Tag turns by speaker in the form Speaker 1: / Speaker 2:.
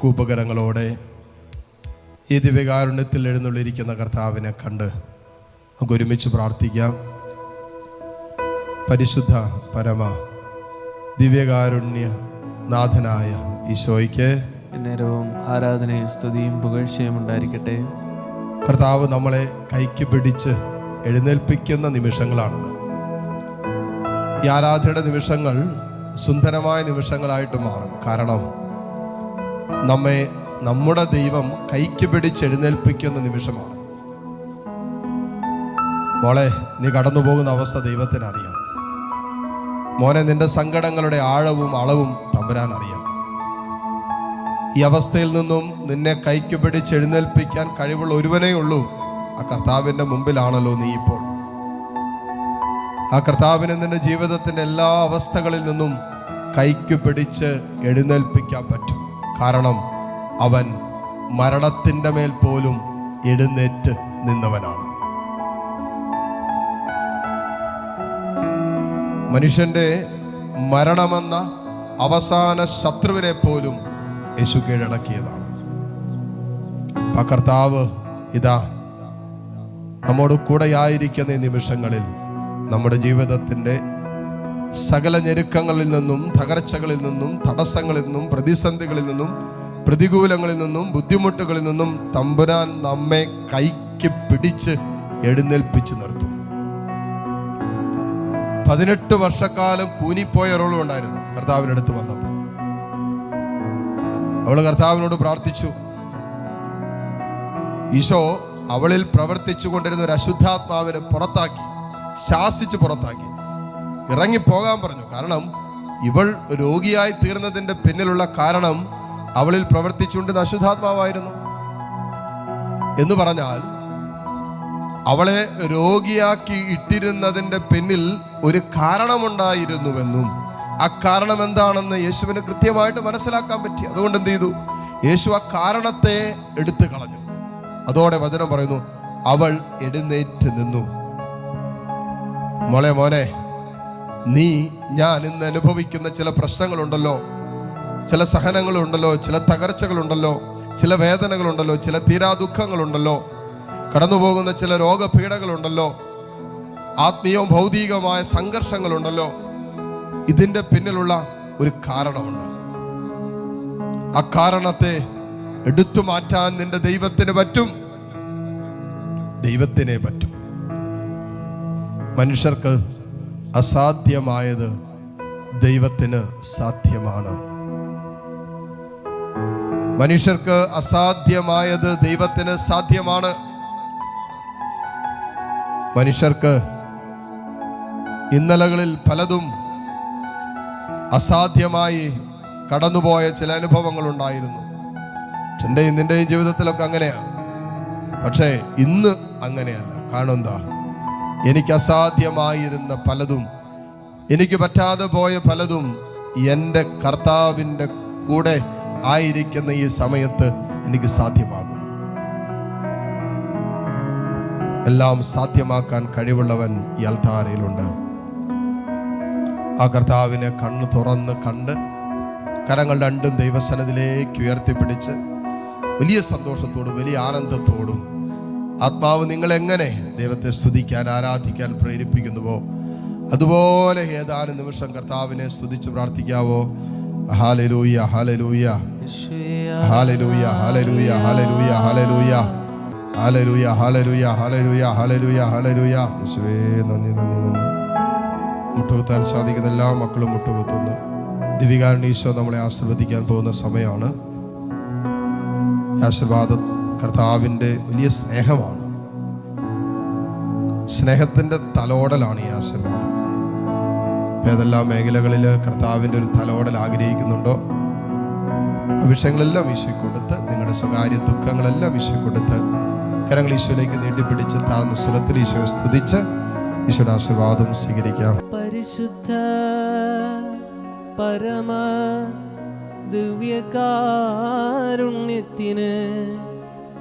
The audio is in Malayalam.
Speaker 1: കൂപ്പകരങ്ങളോടെ ഈ ദിവ്യകാരുണ്യത്തിൽ എഴുന്നള്ളിരിക്കുന്ന കർത്താവിനെ കണ്ട് നമുക്ക് ഒരുമിച്ച് പ്രാർത്ഥിക്കാം. പരിശുദ്ധ പരമ ദിവ്യകാരുണ്യ നാഥനായ ഈശോയ്ക്ക്
Speaker 2: നേരവും ആരാധനയും സ്തുതിയും പുകഴ്ചയും ഉണ്ടായിരിക്കട്ടെ.
Speaker 1: കർത്താവ് നമ്മളെ കൈക്ക് പിടിച്ച് എഴുന്നേൽപ്പിക്കുന്ന നിമിഷങ്ങളാണ്. ഈ ആരാധനയുടെ നിമിഷങ്ങൾ സുന്ദരമായ നിമിഷങ്ങളായിട്ട് മാറും. കാരണം നമ്മെ നമ്മുടെ ദൈവം കൈക്ക് പിടിച്ചെഴുന്നേൽപ്പിക്കുന്ന നിമിഷമാണ്. മോളെ നീ കടന്നു പോകുന്ന അവസ്ഥ ദൈവത്തിന് അറിയാം. മോനെ നിന്റെ സങ്കടങ്ങളുടെ ആഴവും അളവും തമ്പുരാൻ അറിയാം. ഈ അവസ്ഥയിൽ നിന്നും നിന്നെ കൈക്ക് പിടിച്ചെഴുന്നേൽപ്പിക്കാൻ കഴിവുള്ള ഒരുവനേ ഉള്ളൂ. ആ കർത്താവിന്റെ മുമ്പിലാണല്ലോ നീ ഇപ്പോൾ. ആ കർത്താവിന് നിന്റെ ജീവിതത്തിന്റെ എല്ലാ അവസ്ഥകളിൽ നിന്നും കൈക്ക് പിടിച്ച് എഴുന്നേൽപ്പിക്കാൻ പറ്റും. കാരണം അവൻ മരണത്തിന്റെ മേൽ പോലും എഴുന്നേറ്റ് നിന്നവനാണ്. മനുഷ്യന്റെ മരണമെന്ന അവസാന ശത്രുവിനെ പോലും യേശു കീഴടക്കിയതാണ്. ആ കർത്താവ് ഇതാ നമ്മോട് കൂടെയായിരിക്കുന്ന നിമിഷങ്ങളിൽ നമ്മുടെ ജീവിതത്തിന്റെ സകല ഞെരുക്കങ്ങളിൽ നിന്നും തകർച്ചകളിൽ നിന്നും തടസ്സങ്ങളിൽ നിന്നും പ്രതിസന്ധികളിൽ നിന്നും പ്രതികൂലങ്ങളിൽ നിന്നും ബുദ്ധിമുട്ടുകളിൽ നിന്നും തമ്പുരാൻ നമ്മെ കൈക്ക് പിടിച്ച് എഴുന്നേൽപ്പിച്ച് നിർത്തും. പതിനെട്ട് വർഷക്കാലം കൂനിപ്പോയ ഒരാളും ഉണ്ടായിരുന്നു കർത്താവിന്റെ അടുത്ത് വന്നപ്പോൾ. അവൾ കർത്താവിനോട് പ്രാർത്ഥിച്ചു ഈശോ അവളിൽ പ്രവർത്തിച്ചു കൊണ്ടിരുന്ന ഒരു അശുദ്ധാത്മാവിനെ പുറത്താക്കി ശാസിച്ച് പുറത്താക്കി. ഇറങ്ങിപ്പോകാൻ പറഞ്ഞു. കാരണം ഇവൾ രോഗിയായി തീർന്നതിന്റെ പിന്നിലുള്ള കാരണം അവളിൽ പ്രവർത്തിച്ചുകൊണ്ടിരുന്ന അശുദ്ധാത്മാവായിരുന്നു. എന്ന് പറഞ്ഞാൽ അവളെ രോഗിയാക്കി ഇട്ടിരുന്നതിന്റെ പിന്നിൽ ഒരു കാരണമുണ്ടായിരുന്നുവെന്നും ആ കാരണം എന്താണെന്ന് യേശുവിന് കൃത്യമായിട്ട് മനസ്സിലാക്കാൻ പറ്റി. അതുകൊണ്ട് എന്ത് ചെയ്തു? യേശു ആ കാരണത്തെ എടുത്തു കളഞ്ഞു. അതോടെ വചനം പറയുന്നു അവൾ എഴുന്നേറ്റ് നിന്നു. മോളെ മോനെ നീ ഞാൻ ഇന്ന് അനുഭവിക്കുന്ന ചില പ്രശ്നങ്ങളുണ്ടല്ലോ. ചില സഹനങ്ങളുണ്ടല്ലോ ചില തകർച്ചകളുണ്ടല്ലോ ചില വേദനകളുണ്ടല്ലോ ചില തീരാ ദുഃഖങ്ങളുണ്ടല്ലോ കടന്നു പോകുന്ന ചില രോഗപീഠകളുണ്ടല്ലോ. ആത്മീയവും ഭൗതികമായ സംഘർഷങ്ങളുണ്ടല്ലോ. ഇതിന്റെ പിന്നിലുള്ള ഒരു കാരണമുണ്ട്. ആ കാരണത്തെ എടുത്തു മാറ്റാൻ നിന്റെ ദൈവത്തിന് പറ്റും. ദൈവത്തിനെ പറ്റും. മനുഷ്യർക്ക് അസാധ്യമായത് ദൈവത്തിന് സാധ്യമാണ്. മനുഷ്യർക്ക് അസാധ്യമായത് ദൈവത്തിന് സാധ്യമാണ്. മനുഷ്യർക്ക് ഇന്നലകളിൽ പലതും അസാധ്യമായി കടന്നുപോയ ചില അനുഭവങ്ങൾ ഉണ്ടായിരുന്നു എന്റെയും നിന്റെയും ജീവിതത്തിലൊക്കെ അങ്ങനെയാണ് പക്ഷേ ഇന്ന് അങ്ങനെയല്ല. കാരണം എന്താ? എനിക്ക് അസാധ്യമായിരുന്ന പലതും എനിക്ക് പറ്റാതെ പോയ പലതും എന്റെ കർത്താവിന്റെ കൂടെ ആയിരിക്കുന്ന ഈ സമയത്ത് എനിക്ക് സാധ്യമാകും. എല്ലാം സാധ്യമാക്കാൻ കഴിവുള്ളവൻ ഈ അൽത്താരയിലുണ്ട്. ആ കർത്താവിനെ കണ്ണ് തുറന്ന് കണ്ട് കരങ്ങൾ രണ്ടും ദൈവസനത്തിലേക്ക് ഉയർത്തിപ്പിടിച്ച് വലിയ സന്തോഷത്തോടും വലിയ ആനന്ദത്തോടും ആത്മാവ് നിങ്ങളെങ്ങനെ ദൈവത്തെ സ്തുതിക്കാൻ ആരാധിക്കാൻ പ്രേരിപ്പിക്കുന്നുവോ? അതുപോലെ ഏതാനും നിമിഷം കർത്താവിനെ സ്തുതിച്ച് പ്രാർത്ഥിക്കാവോ? മുട്ടുകുത്താൻ സാധിക്കുന്ന എല്ലാ മക്കളും മുട്ടുകുത്തുന്നു. ദിവികാരൻ ഈശോ നമ്മളെ ആശീർവദിക്കാൻ പോകുന്ന സമയമാണ്. ആശീർവാദം കർത്താവിന്റെ വലിയ സ്നേഹമാണ്. സ്നേഹത്തിന്റെ തലോടലാണ് ഈ ആശീർവാദം. ഏതെല്ലാം മേഖലകളിൽ കർത്താവിന്റെ ഒരു തലോടൽ ആഗ്രഹിക്കുന്നുണ്ടോ? ആ വിഷയങ്ങളെല്ലാം ഈശോ കൊടുത്ത് നിങ്ങളുടെ സ്വകാര്യ ദുഃഖങ്ങളെല്ലാം ഈശോ കൊടുത്ത് കരങ്ങൾ ഈശോയിലേക്ക് നീട്ടിപ്പിടിച്ച് താഴ്ന്ന സ്വരത്തിൽ ഈശോയെ സ്തുതിച്ച് ഈശോയുടെ ആശീർവാദം സ്വീകരിക്കാം.
Speaker 2: പരിശുദ്ധ പരമ ദിവ്യകാരുണ്യത്തിന്